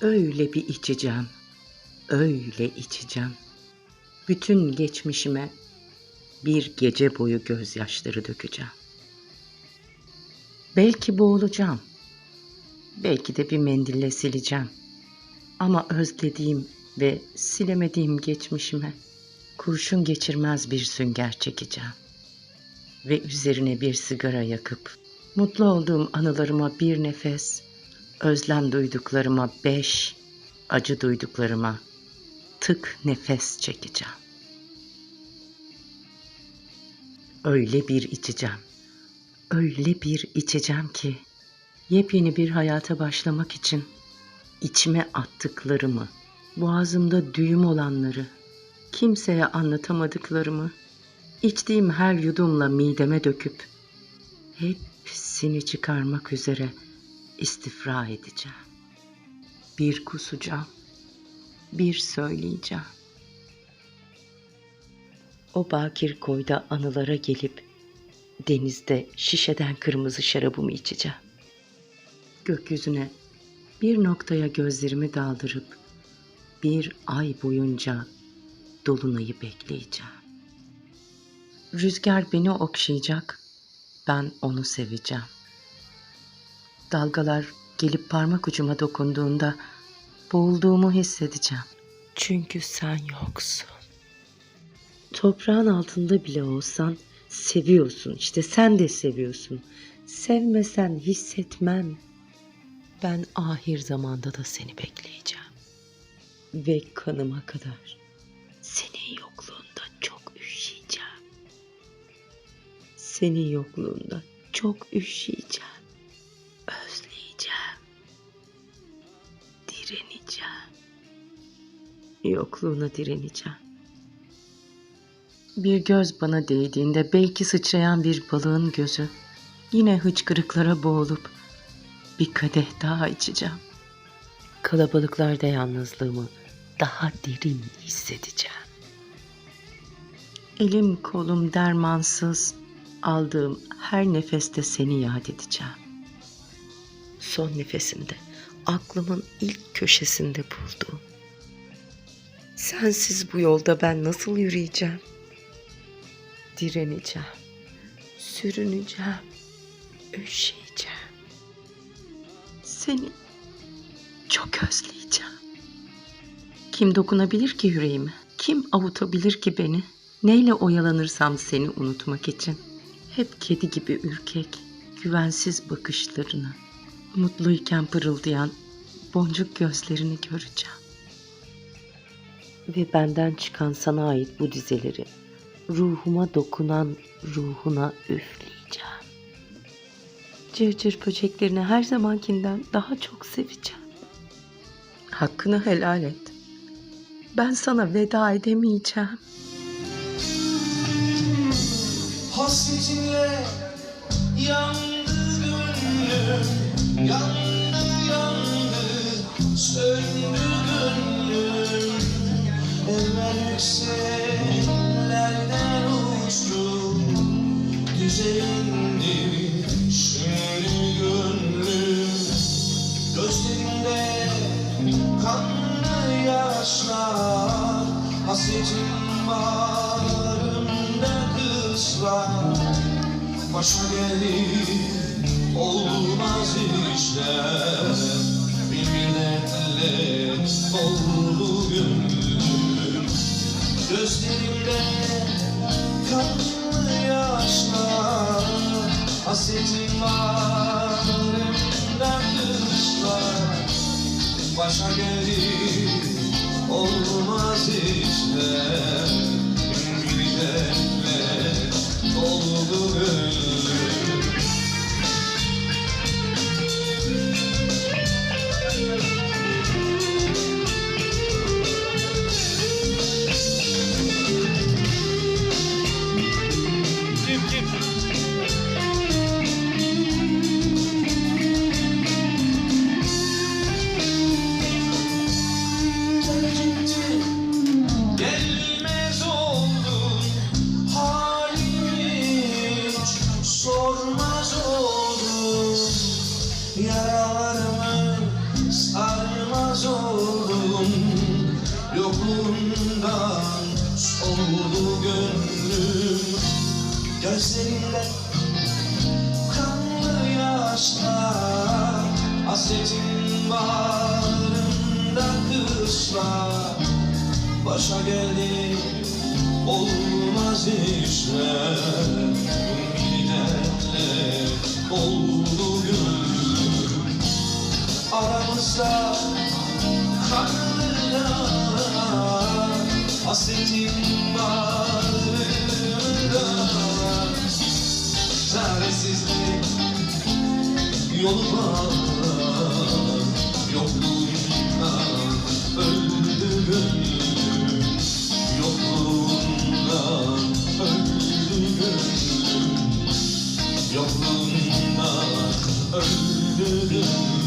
Öyle bir içeceğim. Öyle içeceğim. Bütün geçmişime bir gece boyu gözyaşları dökeceğim. Belki boğulacağım. Belki de bir mendille sileceğim. Ama özlediğim ve silemediğim geçmişime kurşun geçirmez bir sünger çekeceğim. Ve üzerine bir sigara yakıp mutlu olduğum anılarıma bir nefes, özlem duyduklarıma beş, acı duyduklarıma tık nefes çekeceğim. Öyle bir içeceğim. Öyle bir içeceğim ki yepyeni bir hayata başlamak için içime attıklarımı, boğazımda düğüm olanları, kimseye anlatamadıklarımı, içtiğim her yudumla mideme döküp hepsini çıkarmak üzere istifra edeceğim. Bir kusacağım, bir söyleyeceğim. O bakir koyda anılara gelip denizde şişeden kırmızı şarabımı içeceğim. Gökyüzüne bir noktaya gözlerimi daldırıp bir ay boyunca dolunayı bekleyeceğim. Rüzgar beni okşayacak, ben onu seveceğim. Dalgalar gelip parmak ucuma dokunduğunda boğulduğumu hissedeceğim. Çünkü sen yoksun. Toprağın altında bile olsan seviyorsun. İşte sen de seviyorsun. Sevmesen hissetmem. Ben ahir zamanda da seni bekleyeceğim. Ve kanıma kadar. Senin yokluğunda çok üşüyeceğim. Senin yokluğunda çok üşüyeceğim. Yokluğuna direneceğim. Bir göz bana değdiğinde belki sıçrayan bir balığın gözü yine hıçkırıklara boğulup bir kadeh daha içeceğim. Kalabalıklarda yalnızlığımı daha derin hissedeceğim. Elim kolum dermansız, aldığım her nefeste seni yad edeceğim. Son nefesimde aklımın ilk köşesinde bulduğum. Sensiz bu yolda ben nasıl yürüyeceğim? Direneceğim, sürüneceğim, üşüyeceğim. Seni çok özleyeceğim. Kim dokunabilir ki yüreğime? Kim avutabilir ki beni? Neyle oyalanırsam seni unutmak için? Hep kedi gibi ürkek, güvensiz bakışlarını, mutluyken pırıldayan boncuk gözlerini göreceğim. Ve benden çıkan sana ait bu dizeleri ruhuma dokunan ruhuna üfleyeceğim. Cırcır böceklerini her zamankinden daha çok seveceğim. Hakkını helal et. Ben sana veda edemeyeceğim. Hasretinle yandı gönlüm Yandı yükseklerden uçtu Düze indi şimdi gönlüm Gözlerimde kanlı yaşlar Hasretim bağrımda kıslar Başa gelir olmaz işler Bir dertle doldu gönlüm Gözlerimde kanlı yaşlar Hasretim bağrımda kıslar Başa gelir olmaz işler Gözlerinde kanlı yaşlar Hasretin bağrımda kışlar Başa geldi olmaz işler Minnetle oldu gönlüm Aramızda kanlı yağlar Hasretin bağrımda Çaresizlik. Yolu var Yokluğundan öldü gönlüm Yokluğundan öldü gönlüm Yokluğundan öldü gönlüm